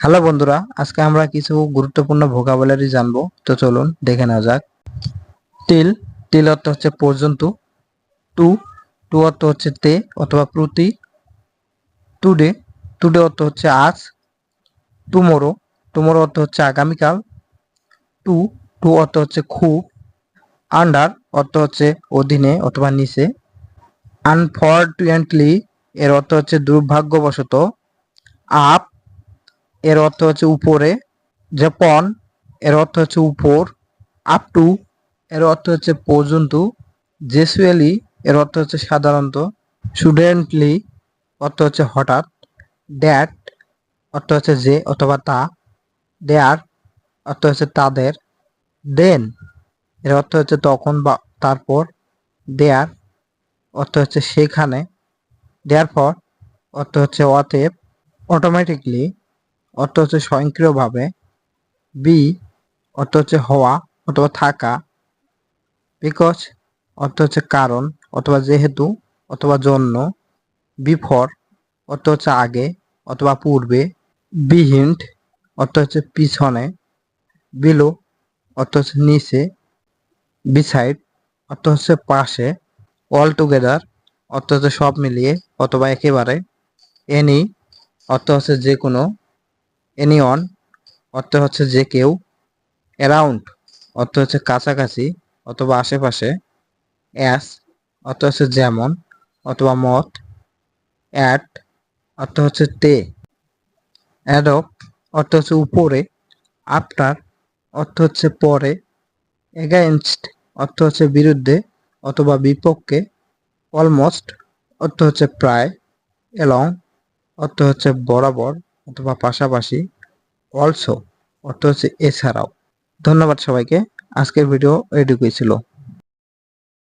Hello বন্ধুরা, আজকে আমরা কিছু গুরুত্বপূর্ণ ভোকাবুলারি জানব। তো চলুন দেখে নেওয়া যাক। টিল টিল অর্থ হচ্ছে পর্যন্ত। টু টু অর্থ হচ্ছে তে অথবা প্রতি। টুডে টুডে অর্থ হচ্ছে আজ। টুমোরো টুমোরো অর্থ হচ্ছে আগামীকাল। টু টু অর্থ হচ্ছে খুব। আন্ডার অর্থ হচ্ছে অধীনে অথবা নিচে। আনফর্চুনেটলি এর অর্থ হচ্ছে দুর্ভাগ্যবশত। আপ এর অর্থ হচ্ছে উপরে জাপান এর অর্থ হচ্ছে উপর আপ টু এর অর্থ হচ্ছে পর্যন্ত জেসুয়ালি এর অর্থ হচ্ছে সাধারণত স্টুডেন্টলি অর্থ হচ্ছে হঠাৎ ড্যাট অর্থ হচ্ছে যে অথবা তা দেয়ার অর্থ হচ্ছে তাদের দেন এর অর্থ হচ্ছে তখন বা তারপর দেয়ার অর্থ হচ্ছে সেখানে দেয়ার পর অর্থ হচ্ছে অতএব অটোমেটিকলি অর্থ হচ্ছে স্বয়ংক্রিয়ভাবে বি অর্থ হচ্ছে হওয়া অথবা থাকা বিকজ অর্থ হচ্ছে কারণ অথবা যেহেতু অথবা জন্য বিফর অর্থ হচ্ছে আগে অথবা পূর্বে বিহিন্ড অর্থ হচ্ছে পিছনে বিলো অর্থ হচ্ছে নিচে বিসাইড অর্থ হচ্ছে পাশে অল টুগেদার অর্থ হচ্ছে সব মিলিয়ে অথবা একেবারে এনি অর্থ হচ্ছে যে কোনো এনিওয়ান অর্থ হচ্ছে যে কেউ অ্যারাউন্ড অর্থ হচ্ছে কাছাকাছি, অথবা আশেপাশে অ্যাস অর্থ হচ্ছে যেমন, অথবা মত অ্যাট অর্থ হচ্ছে তে অ্যাডপ অর্থ হচ্ছে উপরে আফটার অর্থ হচ্ছে পরে এগেনস্ট অর্থ হচ্ছে বিরুদ্ধে, অথবা বিপক্ষে অলমোস্ট অর্থ হচ্ছে প্রায় এলং অর্থ হচ্ছে বরাবর অথবা পাশাপাশি অলসো অর্থ হচ্ছে এছাড়াও। ধন্যবাদ সবাইকে। আজকের ভিডিও এটুকুই ছিল।